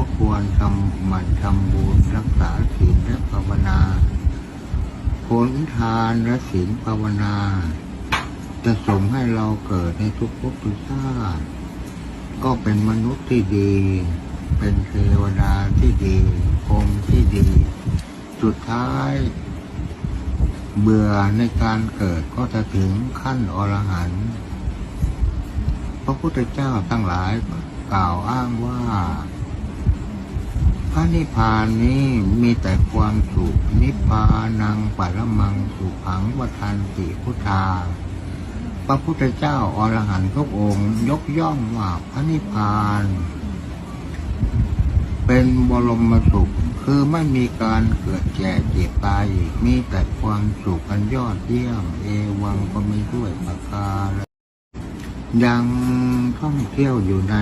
ก็ควรทำหมันทำบุญรักษาศีลและภาวนาผลทานและศีลภาวนา จะส่งให้เราเกิดในทุกภพทุกชาติก็เป็นมนุษย์ที่ดี เป็นเทวดาที่ดีพรมที่ดี สุดท้าย เบื่อในการเกิดก็จะถึงขั้นอรหันต์พระพุทธเจ้าทั้งหลายกล่าวอ้างว่า ระนิพพานนี้มีแต่ความสุขนิพพานังปัรมังสุขังวทันติพุทธา พระพุทธเจ้าอรหันต์ทุกองค์ยกย่องว่าพระนิพพาน เป็นบรมสุขคือไม่มีการเกิดแก่เจ็บตายอีกมีแต่ความสุขอันยอดเยี่ยมเอวังก็มีด้วยประการยังท่องเที่ยวอยู่ใน